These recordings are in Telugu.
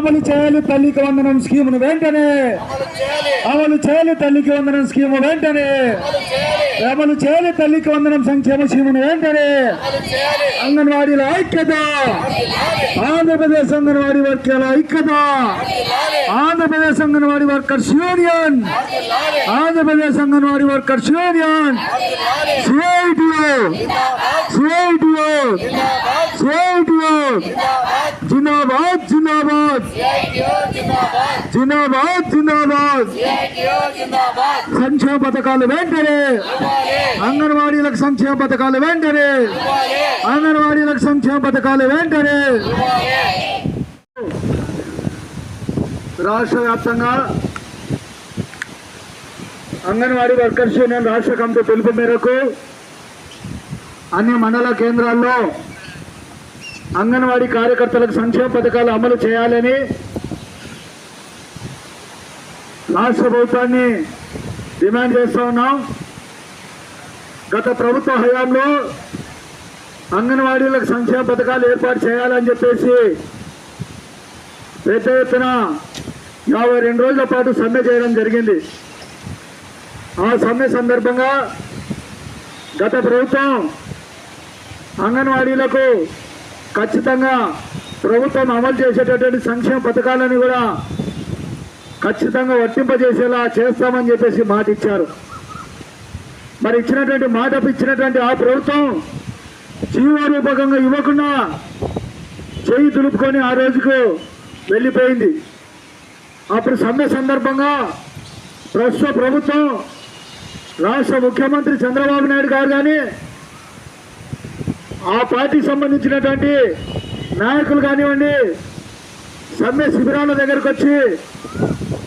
అమలు చేయాలి తల్లికి వందనం స్కీమును వెంటనే. అమలు చేయాలి తల్లికి వందనం స్కీము వెంటనే. అమలు చేయాలి తల్లికి వందనం సంక్షేమ స్కీమును వెంటనే. అంగన్వాడీల ఐక్యత. ఆంధ్రప్రదేశ్ అంగన్వాడీ వర్గాల ఐక్యత. Andhra Pradesh anganwadi workers union. Andhra Pradesh anganwadi workers union. CITU CITU CITU జిందాబాద్ జిందాబాద్. జిందాబాద్! జిందాబాద్! సంక్షేమ పథకాలు వెంటనే! అంగన్వాడీలకు సంక్షేమ పథకాలు వెంటనే! అంగన్వాడీలకు సంక్షేమ పథకాలు వెంటనే! రాష్ట్ర వ్యాప్తంగా అంగన్వాడీ వర్కర్స్ యూనియన్ రాష్ట్ర కమిటీ పిలుపు మేరకు అన్ని మండల కేంద్రాల్లో అంగన్వాడీ కార్యకర్తలకు సంక్షేమ పథకాలు అమలు చేయాలని రాష్ట్ర ప్రభుత్వాన్ని డిమాండ్ చేస్తూ ఉన్నాం. గత ప్రభుత్వ హయాంలో అంగన్వాడీలకు సంక్షేమ పథకాలు ఏర్పాటు చేయాలని చెప్పేసి పెద్ద ఎత్తున యాభై రెండు రోజుల పాటు సమ్మె చేయడం జరిగింది. ఆ సమ్మె సందర్భంగా గత ప్రభుత్వం అంగన్వాడీలకు ఖచ్చితంగా ప్రభుత్వం అమలు చేసేటటువంటి సంక్షేమ పథకాలను కూడా ఖచ్చితంగా వర్తింపజేసేలా చేస్తామని చెప్పేసి మాట ఇచ్చారు మరి ఇచ్చినటువంటి మాట ఇచ్చినటువంటి ఆ ప్రభుత్వం జీవో రూపకంగా ఇవ్వకుండా చేయి దులుపుకొని ఆ రోజుకు వెళ్ళిపోయింది. అప్పుడు సమ్మె సందర్భంగా ప్రస్తుత ప్రభుత్వం రాష్ట్ర ముఖ్యమంత్రి చంద్రబాబు నాయుడు గారు కానీ ఆ పార్టీకి సంబంధించినటువంటి నాయకులు కానివ్వండి సమ్మె శిబిరాల దగ్గరకు వచ్చి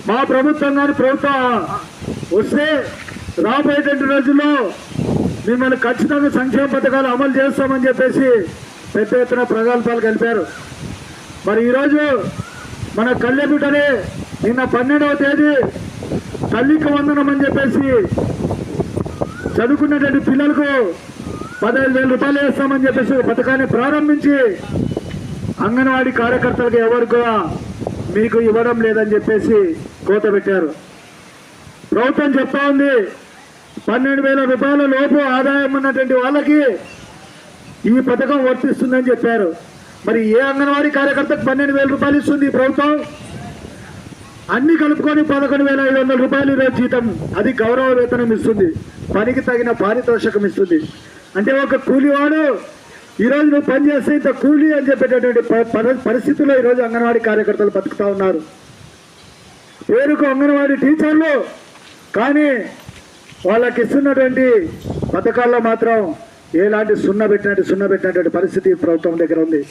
మా ప్రభుత్వం కానీ ప్రభుత్వం వస్తే రాబోయేటువంటి రోజుల్లో మిమ్మల్ని ఖచ్చితంగా సంక్షేమ పథకాలు అమలు చేస్తామని చెప్పేసి పెద్ద ఎత్తున ప్రగల్భాలు కలిపారు. మరి ఈరోజు మన కళ్ళెబిడ్డనే నిన్న పన్నెండవ తేదీ తల్లికి వందనం అని చెప్పేసి చదువుకున్నటువంటి పిల్లలకు పదహైదు వేల రూపాయలు వేస్తామని చెప్పేసి పథకాన్ని ప్రారంభించి అంగన్వాడీ కార్యకర్తలకు ఎవరు కూడా మీకు ఇవ్వడం లేదని చెప్పేసి కోత పెట్టారు. ప్రభుత్వం చెప్తా ఉంది పన్నెండు వేల రూపాయల లోపు ఆదాయం ఉన్నటువంటి వాళ్ళకి ఈ పథకం వర్తిస్తుందని చెప్పారు. మరి ఏ అంగన్వాడీ కార్యకర్తకు పన్నెండు వేల రూపాయలు ఇస్తుంది ఈ ప్రభుత్వం? అన్ని కలుపుకొని పదకొండు వేల ఐదు వందల రూపాయలు ఈరోజు జీతం. అది గౌరవ వేతనం ఇస్తుంది. పనికి తగిన పారితోషకం ఇస్తుంది. అంటే ఒక కూలివాడు ఈరోజు నువ్వు పని చేస్తే ఇంత కూలి అని చెప్పేటటువంటి ప- పరిస్థితుల్లో ఈరోజు అంగన్వాడీ కార్యకర్తలు బతుకుతా ఉన్నారు. పేరుకు అంగన్వాడీ టీచర్లు కానీ వాళ్ళకి ఇస్తున్నటువంటి పథకాల్లో మాత్రం ఎలాంటి సున్న పెట్టినట్టు సున్న పెట్టినటువంటి పరిస్థితి ప్రభుత్వం దగ్గర ఉంది.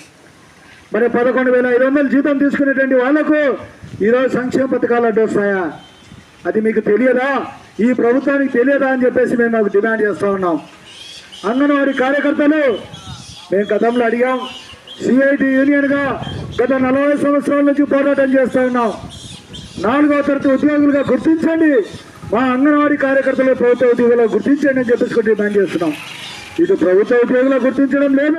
మరి పదకొండు వేల ఐదు వందలు జీతం తీసుకునేటువంటి వాళ్ళకు ఈరోజు సంక్షేమ పథకాలు అడ్డొస్తాయా అది మీకు తెలియదా? ఈ ప్రభుత్వానికి తెలియదా అని చెప్పేసి మేము మాకు డిమాండ్ చేస్తూ ఉన్నాం. అంగన్వాడీ కార్యకర్తలు మేము గతంలో అడిగాం సిఐటి యూనియన్గా గత నలభై సంవత్సరాల నుంచి పోరాటం చేస్తూ ఉన్నాం. నాలుగో తరగతి ఉద్యోగులుగా గుర్తించండి మా అంగన్వాడీ కార్యకర్తలు ప్రభుత్వ ఉద్యోగులు గుర్తించండి అని చెప్పేసి డిమాండ్ చేస్తున్నాం. ఇది ప్రభుత్వ ఉద్యోగులు గుర్తించడం లేదు.